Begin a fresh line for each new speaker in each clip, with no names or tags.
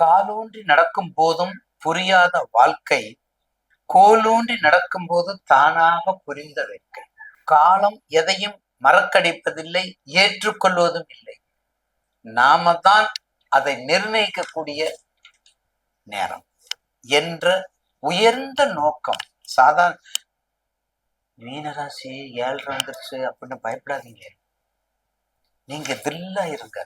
காலூன்றி நடக்கும் போதும் புரியாத வாழ்க்கை கோலூன்றி நடக்கும் போது தானாக புரிந்த வேட்கை. காலம் எதையும் மறக்கடிப்பதில்லை ஏற்றுக்கொள்வதும் இல்லை. நாம தான் அதை நிர்ணயிக்கக்கூடிய நேரம் என்ற உயர்ந்த நோக்கம். சாதாரண மீனராசி ஏழ்ரை வந்துருச்சு அப்படின்னு பயப்படாதீங்க. நீங்க தில்லா இருங்க.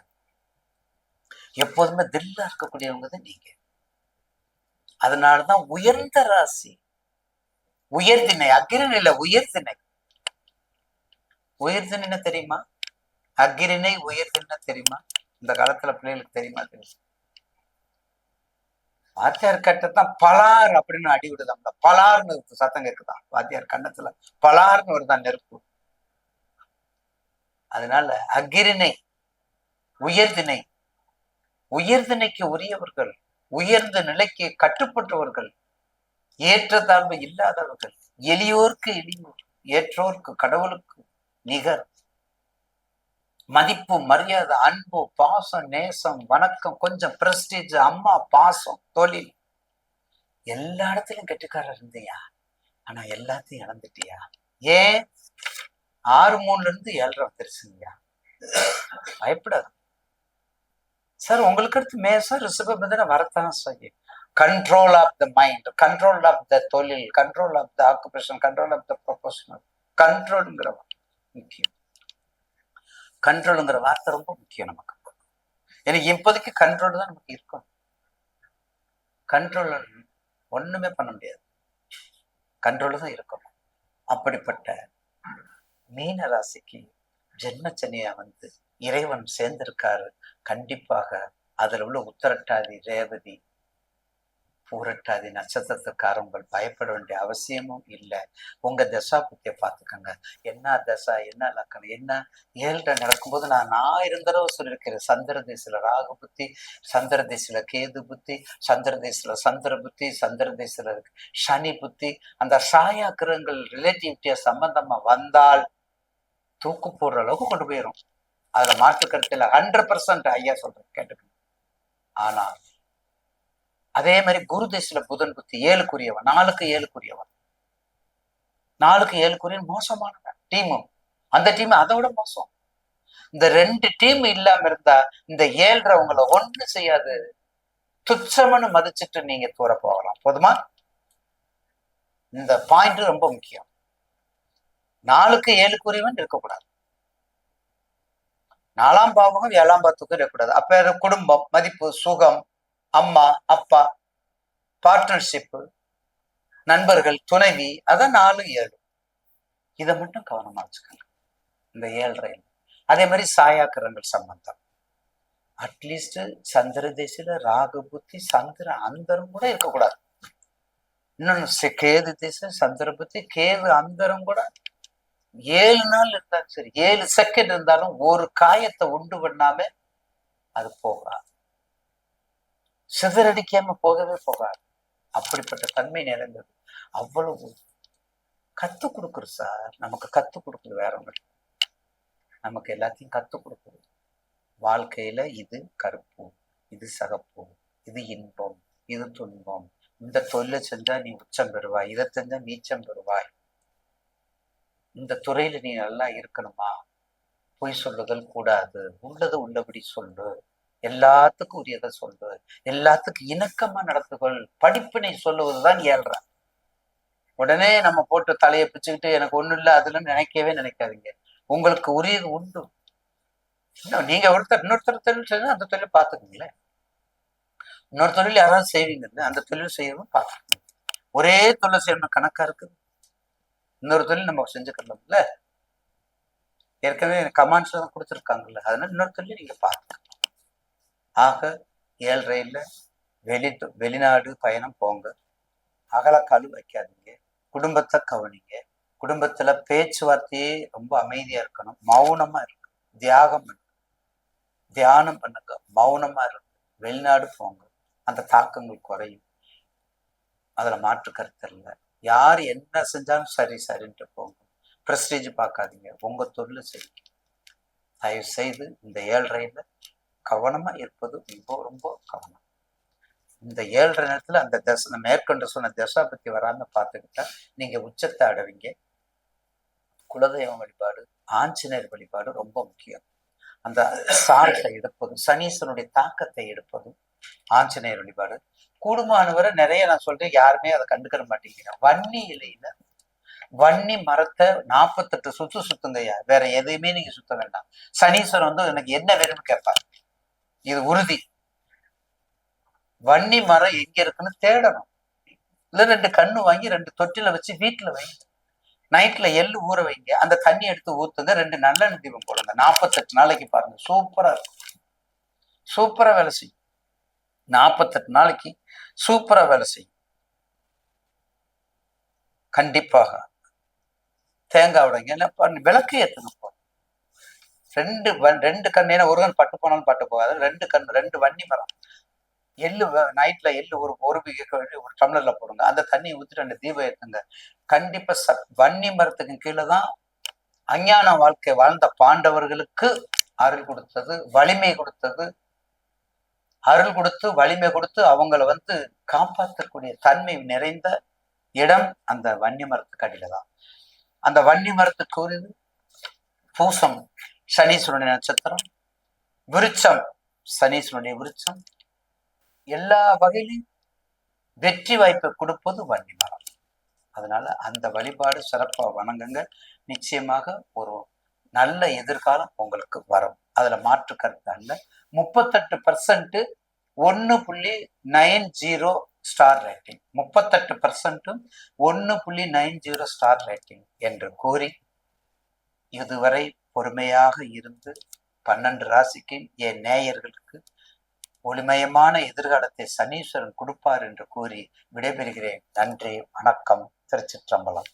எப்போதுமே தில்லா இருக்கக்கூடியவங்க தான் நீங்க. அதனாலதான் உயர்ந்த ராசி உயர்திணை அக்கிரனில உயர்திணை உயர்தினை தெரியுமா? அக்கிரினை உயர்தினை தெரியுமா? இந்த காலத்துல பிள்ளைகளுக்கு தெரியுமா? தெரியும் வாத்தியார் கட்டத்தான் பலார் அப்படின்னு அடி விடுதாம்ல. பலார்னு சத்தம் இருக்குதான் வாத்தியார் கண்ணத்துல பலார்னு வருதான் நெருப்பு. அதனால அக்கிரினை உயர்தினை உயர்திணைக்கு உரியவர்கள் உயர்ந்த நிலைக்கு கட்டுப்பட்டவர்கள் ஏற்றத்தாழ்வு இல்லாதவர்கள் எளியோர்க்கு எளியோர் ஏற்றோர்க்கு கடவுளுக்கு நிகர். மதிப்பு மரியாதை அன்பு பாசம் நேசம் வணக்கம் கொஞ்சம் பிரஸ்டீஜ் அம்மா பாசம் தொழில். எல்லா இடத்துலயும் கெட்டுக்காரர் இருந்தியா? ஆனா எல்லாத்தையும் இழந்துட்டியா? ஏன்? ஆறு மூணுல இருந்து ஏழரை வந்துருச்சுங்கய்யா. பயப்படாது. சார் உங்களுக்கு அடுத்து மேசம் ரிஷபமிதன வரத்தான் செய்யும் control of the mind control of the தொழில் control of the occupation control of the professional கண்ட்ரோலுங்கிற முக்கியம். கண்ட்ரோலுங்கிற வார்த்தை ரொம்ப முக்கியம் நமக்கு. எனக்கு இப்போதைக்கு கண்ட்ரோல் தான் நமக்கு இருக்கும் கண்ட்ரோல் ஒண்ணுமே பண்ண முடியாது. கண்ட்ரோல் தான் இருக்கணும். அப்படிப்பட்ட மீன ராசிக்கு ஜென்மச்சனியா வந்து இறைவன் சேர்ந்திருக்காரு. கண்டிப்பாக அதுல உள்ள உத்தரட்டாதி ரேவதி பூரட்டாதி நட்சத்திரத்துக்காரங்கள் பயப்பட வேண்டிய அவசியமும் இல்லை. உங்க தசா புத்தியை பார்த்துக்கோங்க. என்ன தசா என்ன லக்கணம் என்ன? ஏழ்ற நடக்கும்போது நான் நான் தடவை சொல்லியிருக்கிறேன். சந்திர தேசில ராகு புத்தி சந்திர தேசில கேது புத்தி சந்திர தேசில சந்திர புத்தி சந்திர தேசில சனி புத்தி. அந்த சாயா கிரகங்கள் ரிலேட்டிவிட்டியா சம்பந்தமா வந்தால் தூக்கு போடுற அளவுக்கு கொண்டு போயிடும் அதுல மாற்று கருத்துல ஹண்ட்ரட் பர்சன்ட் ஐயா சொல்றேன் கேட்டுக்கணும். ஆனா அதே மாதிரி குரு திசையில புதன் புத்தி ஏழுக்குரியவன் நாலுக்கு ஏழுக்குரியவன். நாலுக்கு ஏழுக்குரிய மோசமானவன். டீமும் அந்த டீம் அதை விட மோசம். இந்த ரெண்டு டீம் இல்லாம இருந்தா இந்த ஏழ்றவங்களை ஒண்ணு செய்யாது. துச்சமனு மதிச்சுட்டு நீங்க தூர போகலாம். போதுமா? இந்த பாயிண்ட் ரொம்ப முக்கியம். நாலுக்கு ஏழுக்குரியவன் இருக்கக்கூடாது. நாலாம் பாவமும் ஏழாம் பாவத்துக்கும் இருக்கக்கூடாது அப்ப குடும்பம் மதிப்பு சுகம் அம்மா அப்பா பார்ட்னர்ஷிப்பு நண்பர்கள் துணைவி அதான் நாலு ஏழு இதை மட்டும் கவனமா வச்சுக்கோங்க இந்த ஏழரை அதே மாதிரி சாயாக்கிரங்கள் சம்பந்தம் அட்லீஸ்ட் சந்திர திசையில ராகு புத்தி சந்திர அந்தரம் கூட இருக்கக்கூடாது இன்னொன்னு கேது திசை சந்திர புத்தி கேது அந்தரம் கூட ஏழு நாள் இருந்தாலும் சரி ஏழு செகண்ட் இருந்தாலும் ஒரு காயத்தை உண்டு பண்ணாம அது போகாது. சிதறடிக்காம போகவே போகாது. அப்படிப்பட்ட தன்மை நிறைந்தது அவ்வளவு கத்து கொடுக்குறது சார். நமக்கு கத்து கொடுக்குது வேற ஒன்று நமக்கு எல்லாத்தையும் கத்து கொடுக்குது. வாழ்க்கையில இது கருப்பு இது சகப்பு இது இன்பம் இது துன்பம். இந்த தொழிலை செஞ்சா நீ உச்சம் பெறுவாய் இதை செஞ்சா நீச்சம் பெறுவாய். இந்த துறையில நீ நல்லா இருக்கணுமா? பொய் சொல்லுதல் கூடாது. உள்ளது உள்ளபடி சொல்லு. எல்லாத்துக்கும் உரியதை சொல்லு. எல்லாத்துக்கும் இணக்கமா நடத்துகள் படிப்பினை சொல்லுவதுதான் ஏழ்ற உடனே நம்ம போட்டு தலையை பிச்சுக்கிட்டு எனக்கு ஒண்ணும் இல்லை அதுல நினைக்கவே நினைக்காதீங்க. உங்களுக்கு உரியது உண்டு. இன்னும் நீங்க ஒருத்தர் இன்னொருத்தர் தொழில் செய்யணும் அந்த தொழில் பார்த்துக்குங்களேன். இன்னொரு தொழில் யாராவது செய்வீங்கன்னு அந்த தொழில் செய்யவும் பாத்துக்கோங்க ஒரே தொழில் செய்யணும் கணக்கா இருக்குது. இன்னொரு தொழில் நம்ம செஞ்சுக்கலாம்ல ஏற்கனவே கமாண்ட்ஸ் தான் கொடுத்துருக்காங்கல்ல. அதனால இன்னொரு தொழில் நீங்க பாருங்க ஆக ஏழ்றையில் வெளி வெளிநாடு பயணம் போங்க. அகலக்காலு வைக்காதீங்க. குடும்பத்தை கவனிங்க. குடும்பத்துல பேச்சுவார்த்தையே ரொம்ப அமைதியா இருக்கணும். மௌனமா இருக்கணும். தியாகம் பண்ணுங்க தியானம் பண்ணுங்க. மௌனமா இருக்கணும் வெளிநாடு போங்க. அந்த தாக்கங்கள் குறையும். அதுல மாற்று கருத்து இல்லை. யார் என்ன செஞ்சாலும் சரி சரின்ட்டு போங்க. ப்ரெஸ்டீஜ் பார்க்காதீங்க. உங்க தொழில் செய்யுங்க. தயவு செய்து இந்த ஏழ்றையில கவனமா இருப்பது ரொம்ப ரொம்ப கவனம். இந்த ஏழரை நேரத்தில் அந்த தசை மேற்கொண்டு சொன்ன தசா பத்தி வராம பார்த்துக்கிட்டா நீங்க உச்சத்தை அடைவீங்க. குலதெய்வம் வழிபாடு ஆஞ்சநேயர் வழிபாடு ரொம்ப முக்கியம். அந்த சாரத்தை எடுப்பதும் சனீஸ்வரனுடைய தாக்கத்தை எடுப்பதும் ஆஞ்சநேயர் வழிபாடு. கூடுமானவரை நிறைய நான் சொல்றேன். யாருமே அதை கண்டுக்கிற மாட்டேங்கிறேன் வன்னி இலையில வன்னி மரத்தை நாற்பத்தெட்டு சுத்து சுத்துங்கய்யா. வேற எதையுமே நீங்க சுத்த வேண்டாம். சனீஸ்வரன் வந்து எனக்கு என்ன வேணும்னு கேட்பார். இது உறுதி. வன்னி மரம் எங்க இருக்குன்னு தேடணும். இல்ல ரெண்டு கண்ணு வாங்கி ரெண்டு தொட்டில வச்சு வீட்டுல வைங்க நைட்ல எள்ளு ஊற வைங்க. அந்த தண்ணி எடுத்து ஊத்துங்க. ரெண்டு நல்லெண்ணெய் தீபம் போடுங்க. நாற்பத்தெட்டு நாளைக்கு பாருங்க. சூப்பரா இருக்கும். சூப்பரா வேலை செய்யும் நாற்பத்தெட்டு நாளைக்கு சூப்பரா வேலை செய்யும். கண்டிப்பாக. தேங்காய் உடைங்க விளக்கு ஏற்றுங்க போ. ரெண்டு ரெண்டு கண் ஏன்னா ஒரு கண் பட்டு போனாலும் பட்டு போகாது. ரெண்டு கண் ரெண்டு வன்னி மரம். எள்ளு நைட்ல எள்ளு ஒரு ஒரு ஒரு டம்ளர்ல போடுங்க. அந்த தண்ணியை ஊற்றி ரெண்டு தீபம் ஏற்றுங்க கண்டிப்பா ச வன்னி மரத்துக்கு கீழே தான் அஞ்ஞான வாழ்க்கை வாழ்ந்த பாண்டவர்களுக்கு அருள் கொடுத்தது வலிமை கொடுத்தது அருள் கொடுத்து வலிமை கொடுத்து அவங்கள வந்து காப்பாற்றக்கூடிய தன்மை நிறைந்த இடம் அந்த வன்னி மரத்துக்கு அடியில தான். அந்த வன்னி மரத்துக்கு ஒரு பூசம் சனீஸ்வரனுடைய நட்சத்திரம் விருச்சம் சனீஸ்வரனுடைய விருச்சம் எல்லா வகையிலும் வெற்றி வாய்ப்பை கொடுப்பது வன்னி மரம். அதனால அந்த வழிபாடு சிறப்பாக வணங்குங்க. நிச்சயமாக ஒரு நல்ல எதிர்காலம் உங்களுக்கு வரும். அதுல மாற்று கருத்து அல்ல. முப்பத்தெட்டு பர்சன்ட் ஒன்னு புள்ளி நைன் ஜீரோ ஸ்டார் ரேட்டிங் முப்பத்தெட்டு பர்சன்ட்டும் ஒன்னு புள்ளி நைன் ஜீரோ ஸ்டார் ரேட்டிங் என்று கூறி இதுவரை பொறுமையாக இருந்து பன்னெண்டு ராசிக்கு என் நேயர்களுக்கு ஒளிமயமான எதிர்காலத்தை சனீஸ்வரன் கொடுப்பார் என்று கூறி விடைபெறுகிறேன். நன்றி வணக்கம் திருச்சிற்றம்பலம்.